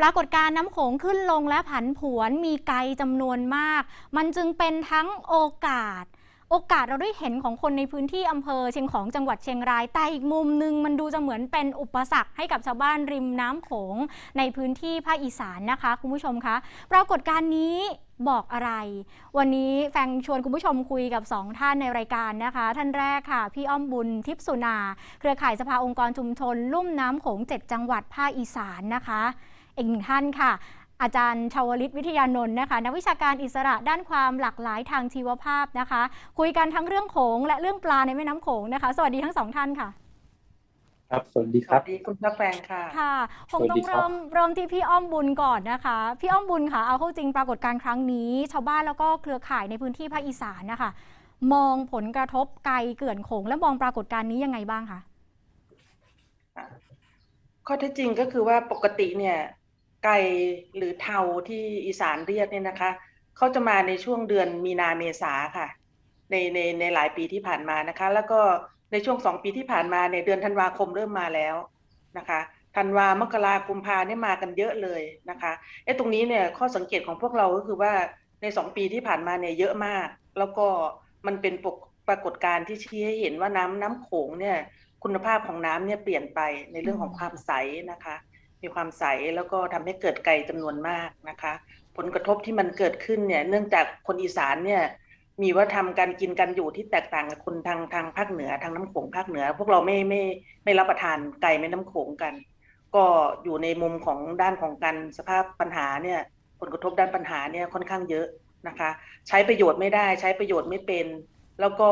ปรากฏการณ์น้ำโขงขึ้นลงและผันผวนมีไกลจำนวนมาก มันจึงเป็นทั้งโอกาส โอกาสเราได้เห็นของคนในพื้นที่อำเภอเชียงของจังหวัดเชียงราย แต่อีกมุมหนึ่งมันดูจะเหมือนเป็นอุปสรรคให้กับชาวบ้านริมน้ำโขงในพื้นที่ภาคอีสานนะคะ คุณผู้ชมคะ ปรากฏการณ์นี้บอกอะไร วันนี้แฟงชวนคุณผู้ชมคุยกับ 2 ท่านในรายการนะคะ ท่านแรกค่ะ พี่อ้อมบุญทิพสุนา เครือข่ายสภาองค์กรชุมชน ลุ่มน้ำโขง 7 จังหวัดภาคอีสานนะคะ อีกหนึ่งท่านค่ะ อาจารย์ชาวลิตวิทยานนท์นะคะนักวิชาการอิสระด้านความหลากหลายทางชีวภาพนะคะ คุยกันทั้งเรื่องโขงและเรื่องปลาในแม่น้ำโขงนะคะ สวัสดีทั้งสองท่านค่ะครับ สวัสดีสครัวับสดีคุณพระแฟงค่ะ ค่ะ คงสวัสต้อดีงครับเริ่มเริ่มที่พี่อ้อมบุญก่อนนะคะ พี่อ้อมบุญค่ะ เอาเข้าจริงปรากฏการณ์ครั้งนี้ ชาวบ้านแล้วก็เครือข่ายในพื้นที่ภาคอีสานนะคะ มองผลกระทบไกลเกลื่อนโขงและมองปรากฏการณ์นี้ยังไงบ้างคะ ข้อเท็จจริงก็คือว่าปกติเนี่ย ไก่หรือเทาที่อีสานเรียกเนี่ยนะคะเขาจะมาในช่วงเดือนมีนาเมษาค่ะ ในในในหลายปีที่ผ่านมานะคะ แล้วก็ในช่วงสองปีที่ผ่านมาในเดือนธันวาคมเริ่มมาแล้วนะคะธันวามกรากุมภาเนี่ยมากันเยอะเลยนะคะไอ้ตรงนี้เนี่ยข้อสังเกตของพวกเราก็คือว่าในสองปีที่ผ่านมาเนี่ยเยอะมาก แล้วก็มันเป็นปกปรากฏการณ์ที่ชี้ให้เห็นว่าน้ำน้ำโขงเนี่ยคุณภาพของน้ำเนี่ยเปลี่ยนไปในเรื่องของความใสนะคะ มีความใสแล้วก็ทำให้เกิดไก่จำนวนมากนะคะ ผลกระทบที่มันเกิดขึ้นเนี่ยเนื่องจากคนอีสานเนี่ยมีวัฒนธรรมการกินกันอยู่ที่แตกต่างกับคนทางทางภาคเหนือทางน้ำโขงภาคเหนือ พวกเราไม่ไม่ไม่รับประทานไก่แม่น้ำโขงกัน ก็อยู่ในมุมของด้านของการสภาพปัญหาเนี่ยผลกระทบด้านปัญหาเนี่ยค่อนข้างเยอะนะคะ ใช้ประโยชน์ไม่ได้ใช้ประโยชน์ไม่เป็น แล้วก็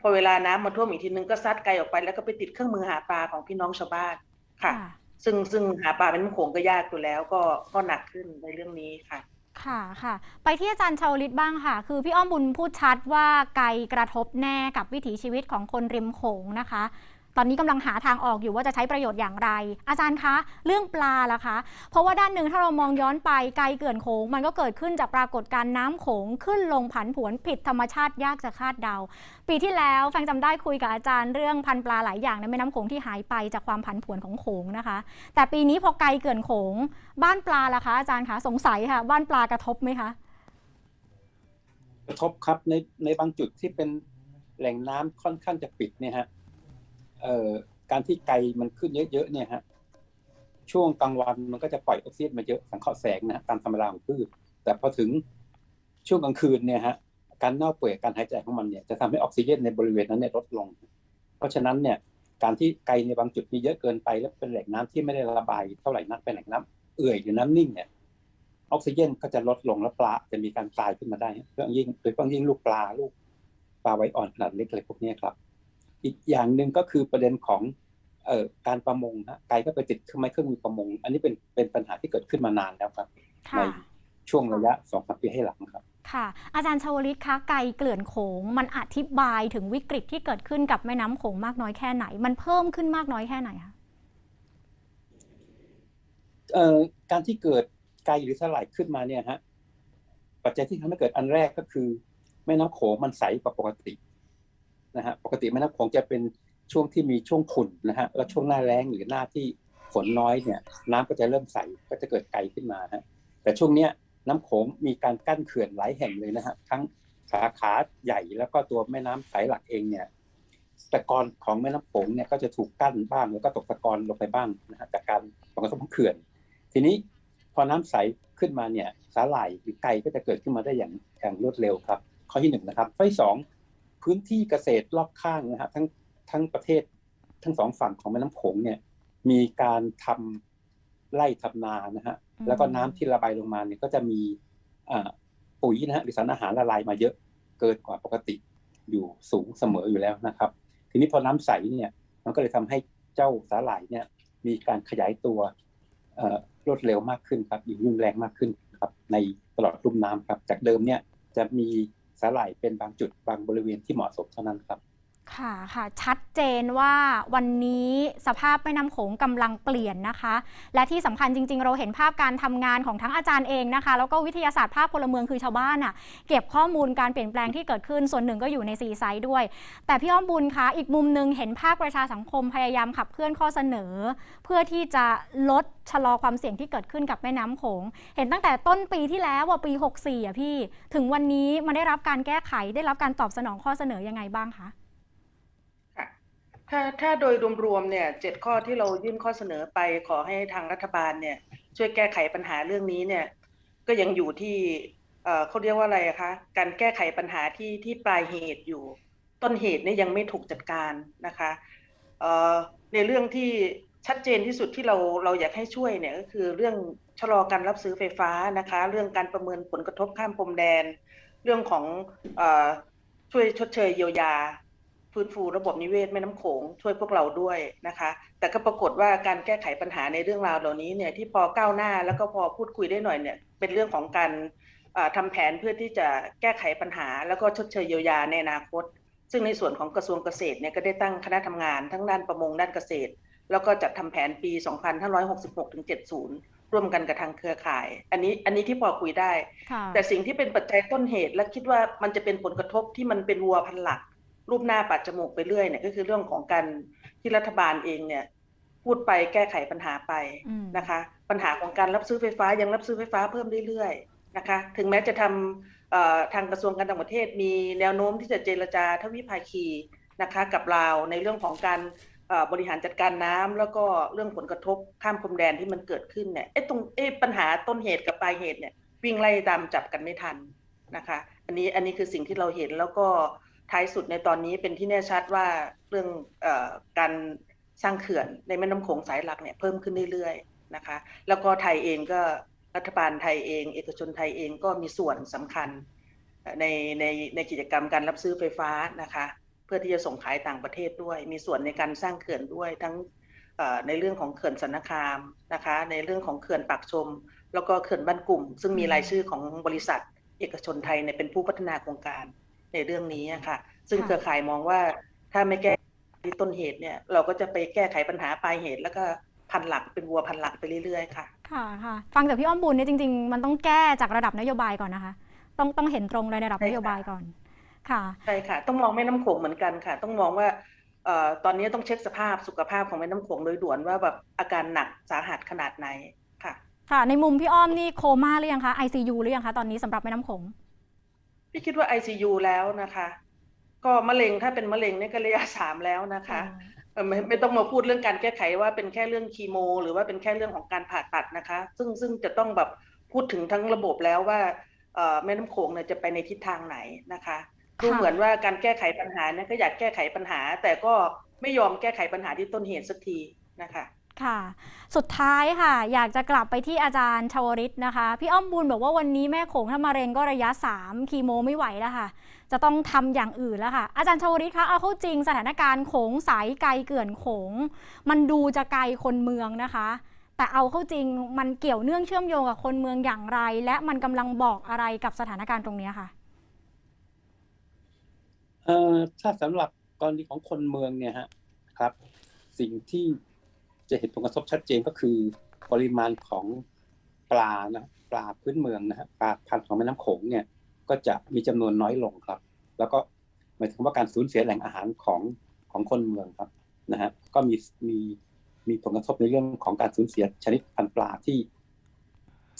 พอเวลาน้ำมาท่วมอีกทีนึงก็ซัดไกลออกไปแล้วก็ไปติดเครื่องมือหาปลาของพี่น้องชาวบ้านค่ะ ซึ่งซึ่งหาปลาเป็นน้ำโขงก็ยากอยู่แล้วก็ก็หนักขึ้นในเรื่องนี้ค่ะ ค่ะค่ะ ไปที่อาจารย์ชาวลิตบ้างค่ะ คือพี่อ้อมบุญพูดชัดว่าไกลกระทบแน่กับวิถีชีวิตของคนริมโขงนะคะ ตอนนี้กำลังหาทางออกอยู่ว่าจะใช้ประโยชน์อย่างไร อาจารย์คะ เรื่องปลาล่ะคะ เพราะว่าด้านหนึ่งถ้าเรามองย้อนไปไกลเกลื่อนโขงมันก็เกิดขึ้นจากปรากฏการณ์น้ำโขงขึ้นลงผันผวนผิดธรรมชาติยากจะคาดเดา ปีที่แล้วแฟงจำได้คุยกับอาจารย์เรื่องพันปลาหลายอย่างในแม่น้ำโขงที่หายไปจากความผันผวนของโขงนะคะ แต่ปีนี้พอไกลเกลื่อนโขงบ้านปลาล่ะคะ อาจารย์คะสงสัยค่ะ บ้านปลากระทบไหมคะกระทบครับในในบางจุดที่เป็นแหล่งน้ำค่อนข้างจะปิดเนี่ยฮะ เอ่อการที่ไกลมันขึ้นเยอะๆเนี่ยฮะช่วงกลางวันมันก็จะปล่อยออกซิเจนมาเยอะสังเคราะห์แสงนะตามธรรมดาของพืชแต่พอถึงช่วงกลางคืนเนี่ยฮะการเน่าเปื่อยการหายใจของมันเนี่ยจะทำให้ออกซิเจนในบริเวณนั้นเนี่ยลดลง เพราะฉะนั้นเนี่ยการที่ไกลในบางจุดมีเยอะเกินไป แล้วเป็นแหล่งน้ำที่ไม่ได้ระบายเท่าไหร่นักเป็นแหล่งน้ำเอื่อยหรือน้ำนิ่งเนี่ยออกซิเจนก็จะลดลงแล้วปลาจะมีการตายขึ้นมาได้เพื่อยิ่งโดยเฉพาะยิ่งลูกปลาลูกปลาไว้อ่อนขนาดเล็กอะไรพวกนี้ครับ อีกอย่างหนึ่งก็คือประเด็นของเอ่อการประมงฮะไกลก็ไปติดเครื่องไม้เครื่องมือประมง อันนี้เป็นเป็นปัญหาที่เกิดขึ้นมานานแล้วครับในค่ะช่วงระยะสองสามปีให้หลังครับค่ะ อาจารย์ชาวลิตคะไกลเกลื่อนโขงมันอธิบายถึงวิกฤตที่เกิดขึ้นกับแม่น้ำโขงมากน้อยแค่ไหน มันเพิ่มขึ้นมากน้อยแค่ไหนคะเอ่อการที่เกิดไกลหรือสลายขึ้นมาเนี่ยฮะปัจจัยที่ทำให้เกิดอันแรกก็คือ แม่น้ำโขงมันใสกว่าปกติ นะฮะปกติแม่น้ำโขงจะเป็นช่วงที่มีช่วงขุ่นนะฮะแล้วช่วงหน้าแล้งหรือหน้าที่ฝนน้อยเนี่ยน้ำก็จะเริ่มใสก็จะเกิดไกขึ้นมาฮะแต่ช่วงเนี้ยน้ำโขงมีการกั้นเขื่อนหลายแห่งเลยนะฮะทั้งสาขาใหญ่แล้วก็ตัวแม่น้ำสายหลักเองเนี่ยตะกอนของแม่น้ำโขงเนี่ยก็จะถูกกั้นบ้างแล้วก็ตกตะกอนลงไปบ้างนะฮะจากการผลกระทบของเขื่อน ทีนี้พอน้ำใสขึ้นมาเนี่ยสาหร่ายหรือไก่ก็จะเกิดขึ้นมาได้อย่างอย่างรวดเร็วครับ ข้อที่หนึ่งนะครับข้อที่สอง พื้นที่เกษตรรอบข้างนะฮะทั้งทั้งประเทศทั้งสองฝั่งของแม่น้ำโขงเนี่ยมีการทำไร่ทำนานะฮะอืมแล้วก็น้ำที่ระบายลงมาเนี่ยก็จะมีอ่าปุ๋ยนะฮะหรือสารอาหารละลายมาเยอะเกินกว่าปกติอยู่สูงเสมออยู่แล้วนะครับ ทีนี้พอน้ำใสเนี่ยมันก็เลยทำให้เจ้าสาหร่ายเนี่ยมีการขยายตัวเอ่อรวดเร็วมากขึ้นครับอยู่รุนแรงมากขึ้นครับในตลอดลุ่มน้ำครับ จากเดิมเนี่ยจะมี สาหร่ายเป็นบางจุดบางบริเวณที่เหมาะสมเท่านั้นครับ ค่ะค่ะชัดเจนว่าวันนี้สภาพแม่น้ำโขงกำลังเปลี่ยนนะคะ และที่สำคัญจริง ๆ เราเห็นภาพการทำงานของทั้งอาจารย์เองนะคะ แล้วก็วิทยาศาสตร์ภาพพลเมืองคือชาวบ้านอะเก็บข้อมูลการเปลี่ยนแปลงที่เกิดขึ้นส่วนหนึ่งก็อยู่ในซีไซต์ด้วย แต่พี่อ้อมบุญคะอีกมุมหนึ่งเห็นภาคประชาสังคมพยายามขับเคลื่อนข้อเสนอ เพื่อที่จะลดชะลอความเสี่ยงที่เกิดขึ้นกับแม่น้ำโขงเห็นตั้งแต่ต้นปีที่แล้วว่าปี 64อะพี่ ถึงวันนี้มันได้รับการแก้ไขได้รับการตอบสนองข้อเสนอยังไงบ้างคะ ถ้าถ้าโดยรวมๆเนี่ยเจ็ดข้อที่เรายื่นข้อเสนอไปขอให้ทางรัฐบาลเนี่ยช่วยแก้ไขปัญหาเรื่องนี้เนี่ยก็ยังอยู่ที่เขาเรียกว่าอะไรคะการแก้ไขปัญหาที่ที่ปลายเหตุอยู่ ต้นเหตุเนี่ยยังไม่ถูกจัดการนะคะในเรื่องที่ชัดเจนที่สุดที่เราเราอยากให้ช่วยเนี่ยก็คือเรื่องชะลอการรับซื้อไฟฟ้านะคะ เรื่องการประเมินผลกระทบข้ามพรมแดน เรื่องของอช่วยชดเชยเยียวยา ฟื้นฟูระบบนิเวศแม่น้ำโขงช่วยพวกเราด้วยนะคะ แต่ก็ปรากฏว่าการแก้ไขปัญหาในเรื่องราวเหล่านี้เนี่ยที่พอก้าวหน้าแล้วก็พอพูดคุยได้หน่อยเนี่ยเป็นเรื่องของการอ่าทำแผนเพื่อที่จะแก้ไขปัญหา แล้วก็ชดเชยเยียวยาในอนาคต ซึ่งในส่วนของกระทรวงเกษตรเนี่ยก็ได้ตั้งคณะทำงานทั้งด้านประมงด้านเกษตร แล้วก็จัดทำแผนปี 2566ถึง70 ร่วมกันกับทางเครือข่าย อันนี้อันนี้ที่พอคุยได้ค่ะแต่สิ่งที่เป็นปัจจัยต้นเหตุและคิดว่ามันจะเป็นผลกระทบที่มันเป็นวัวพันหลัก รูปหน้าปัดจมูกไปเรื่อยเนี่ยก็คือเรื่องของการที่รัฐบาลเองเนี่ยพูดไปแก้ไขปัญหาไปอืมนะคะ ปัญหาของการรับซื้อไฟฟ้ายังรับซื้อไฟฟ้าเพิ่มเรื่อยๆนะคะ ถึงแม้จะทำเอ่อทางกระทรวงการต่างประเทศมีแนวโน้มที่จะเจรจาทวิภาคีนะคะกับลาวในเรื่องของการเอ่อบริหารจัดการน้ำแล้วก็เรื่องผลกระทบข้ามพรมแดนที่มันเกิดขึ้นเนี่ยเอ๊ะตรงเอ๊ะปัญหาต้นเหตุกับปลายเหตุเนี่ยวิ่งไล่ตามจับกันไม่ทันนะคะ อันนี้อันนี้คือสิ่งที่เราเห็นแล้วก็ ท้ายสุดในตอนนี้เป็นที่แน่ชัดว่าเรื่องอการสร้างเขื่อนในแม่น้ำโขงสายหลักเนี่ยเพิ่มขึ้นเรื่อยๆนะคะ แล้วก็ไทยเองก็รัฐบาลไทยเอง เอกชนไทยเองก็มีส่วนสำคัญในในในกิจกรรมการรับซื้อไฟฟ้านะคะ เพื่อที่จะส่งขายต่างประเทศด้วย มีส่วนในการสร้างเขื่อนด้วยทั้งในเรื่องของเขื่อนสันนคามนะคะ ในเรื่องของเขื่อนปากชม แล้วก็เขื่อนบ้านกลุ่ม ซึ่งมีรายชื่อของบริษัท เอกชนไทยเนี่ยเป็นผู้พัฒนาโครงการ ในเรื่องนี้อะค่ะ ซึ่งค่ะเครือข่ายมองว่าถ้าไม่แก้ที่ต้นเหตุเนี่ย เราก็จะไปแก้ไขปัญหาปลายเหตุ แล้วก็พันหลักเป็นวัวพันหลักไปเรื่อยๆค่ะ ค่ะค่ะฟังจากพี่อ้อมบุญเนี่ยจริง ๆ มันต้องแก้จากระดับนโยบายก่อนนะคะ ต้องต้องเห็นตรงในระดับใช่นค่ะโยบายก่อน ค่ะใช่ค่ะ ต้องมองแม่น้ำโขงเหมือนกันค่ะ ต้องมองว่าเอ่อตอนนี้ต้องเช็คสภาพสุขภาพของแม่น้ำโขงโดยด่วนว่าแบบอาการหนักสาหัสขนาดไหนค่ะ ค่ะ ในมุมพี่อ้อมนี่โคม่าหรือยังคะ ICU หรือยังคะตอนนี้สำหรับแม่น้ำโขง พี่คิดว่า ICU แล้วนะคะ ก็มะเร็งถ้าเป็นมะเร็งเนี่ยก็ระยะสามแล้วนะคะเอ่อไม่ไม่ต้องมาพูดเรื่องการแก้ไขว่าเป็นแค่เรื่องคีโม หรือว่าเป็นแค่เรื่องของการผ่าตัดนะคะ ซึ่งซึ่งจะต้องแบบพูดถึงทั้งระบบแล้วว่าเอ่อแม่น้ำโขงเนี่ยจะไปในทิศทางไหนนะคะดูค่ะเหมือนว่าการแก้ไขปัญหาเนี่ยก็อยากแก้ไขปัญหา แต่ก็ไม่ยอมแก้ไขปัญหาที่ต้นเหตุสักทีนะคะ ค่ะ สุดท้ายค่ะ อยากจะกลับไปที่อาจารย์ชวริตนะคะ พี่อ้อมบุญบอกว่าวันนี้แม่โขงถ้ามะเร็งก็ระยะ 3 คีโมไม่ไหวแล้วค่ะ จะต้องทำอย่างอื่นแล้วค่ะ อาจารย์ชวริตคะเอาเข้าจริงสถานการณ์โขงสายไกลเกื่อนโขง มันดูจะไกลคนเมืองนะคะ แต่เอาเข้าจริงมันเกี่ยวเนื่องเชื่อมโยงกับคนเมืองอย่างไร และมันกำลังบอกอะไรกับสถานการณ์ตรงนี้ค่ะถ้าสำหรับกรณีของคนเมืองเนี่ยฮะครับ สิ่งที่ จะเห็นผลกระทบชัดเจนก็คือ ปริมาณของปลานะปลาพื้นเมืองนะฮะปลาพันธุ์ของแม่น้ำโขงเนี่ยก็จะมีจำนวนน้อยลงครับ แล้วก็หมายถึงว่าการสูญเสียแหล่งอาหารของของคนเมืองครับนะฮะก็มีมีมีผลกระทบในเรื่องของการสูญเสียชนิดพันธุ์ปลาที่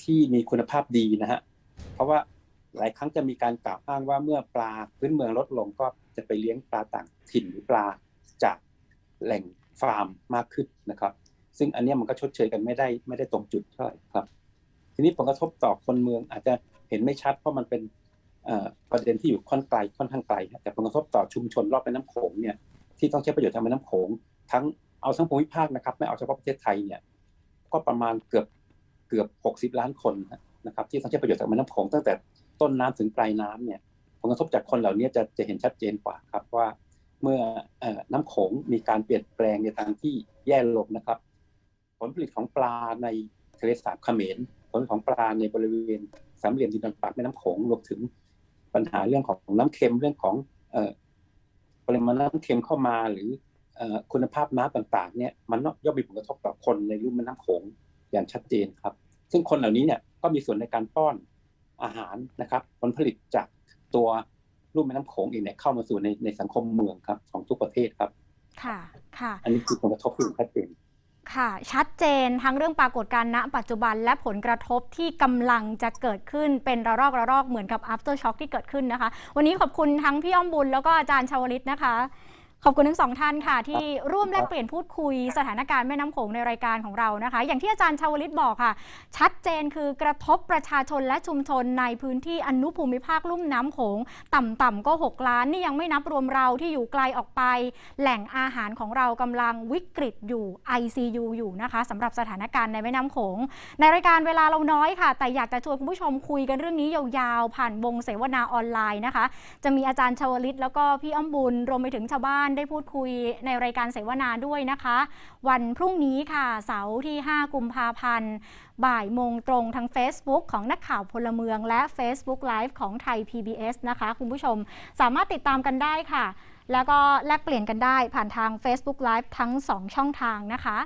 ที่มีคุณภาพดีนะฮะเพราะว่าหลายครั้งจะมีการกล่าวอ้างว่าเมื่อปลาพื้นเมืองลดลงก็จะไปเลี้ยงปลาต่างถิ่นหรือปลาจากแหล่งฟาร์มมากขึ้นนะครับ ซึ่งอันนี้มันก็ชดเชยกันไม่ได้ไม่ได้ตรงจุดเท่าไหร่ครับ ทีนี้ผลกระทบต่อคนเมืองอาจจะเห็นไม่ชัด เพราะมันเป็นประเด็นที่อยู่ค่อนไกลค่อนข้างไกลแต่ผลกระทบต่อชุมชนรอบแม่น้ำโขงเนี่ยที่ต้องใช้ประโยชน์ทางแม่น้ำโขงทั้งเอาทั้งภูมิภาคนะครับ ไม่เอาเฉพาะประเทศไทยเนี่ยก็ประมาณเกือบเกือบหกสิบล้านคนนะครับที่ต้องใช้ประโยชน์จากแม่น้ำโขงตั้งแต่ต้นน้ำถึงปลายน้ำเนี่ยผลกระทบจากคนเหล่านี้จะจะเห็นชัดเจนกว่าครับว่าเมื่อเอ่อน้ำโขงมีการเปลี่ยนแปลงในทางที่แย่ลงนะครับ ผลผลิตของปลาในทะเลสาบเขมรผลของปลาในบริเวณสามเหลี่ยมดินแดนปากแม่น้ำโขงรวมถึงปัญหาเรื่องของน้ำเค็มเรื่องของเอ่อปริมาณน้ำเค็มเข้ามาหรือเอ่อคุณภาพน้ำต่างๆเนี่ยมันย่อมมีผลกระทบต่อคนในลุ่มแม่น้ำโขงอย่างชัดเจนครับ ซึ่งคนเหล่านี้เนี่ยก็มีส่วนในการป้อนอาหารนะครับ ผลผลิตจากตัวลุ่มแม่น้ำโขงเองเนี่ยเข้ามาสู่ในในสังคมเมืองครับ ของทุกประเทศครับ ค่ะค่ะ อันนี้คือผลกระทบที่ชัดเจน ค่ะ ชัดเจนทั้งเรื่องปรากฏการณ์ณปัจจุบันและผลกระทบที่กำลังจะเกิดขึ้นเป็นระลอกระลอกเหมือนกับ after shock ที่เกิดขึ้นนะคะ วันนี้ขอบคุณทั้งพี่อ้อมบุญแล้วก็อาจารย์ชาวลิตนะคะ ขอบคุณทั้งสองท่านค่ะ ที่ร่วมแลกเปลี่ยนพูดคุยสถานการณ์แม่น้ำโขงในรายการของเรานะคะ อย่างที่อาจารย์ชาวลิตบอกค่ะ ชัดเจนคือกระทบประชาชนและชุมชนในพื้นที่อนุภูมิภาคลุ่มน้ำโขง ต่ำๆก็ 6 ล้าน นี่ยังไม่นับรวมเราที่อยู่ไกลออกไป แหล่งอาหารของเรากำลังวิกฤตอยู่ ICU อยู่นะคะสำหรับสถานการณ์ในแม่น้ำโขง ในรายการเวลาเราน้อยค่ะ แต่อยากจะชวนคุณผู้ชมคุยกันเรื่องนี้ยาวๆผ่านวงเสวนาออนไลน์นะคะ จะมีอาจารย์ชาวลิตแล้วก็พี่อ้อมบุญรวมไปถึงชาวบ้านได้พูดคุยในรายการเสวนาด้วยนะคะ วันพรุ่งนี้ค่ะ เสาร์ที่ 5 กุมภาพันธ์ บ่ายโมงตรงทาง Facebook ของนักข่าวพลเมือง และ Facebook Live ของไทย PBS นะคะ คุณผู้ชมสามารถติดตามกันได้ค่ะ แล้วก็แลกเปลี่ยนกันได้ผ่านทาง Facebook Live ทั้ง 2 ช่องทางนะคะ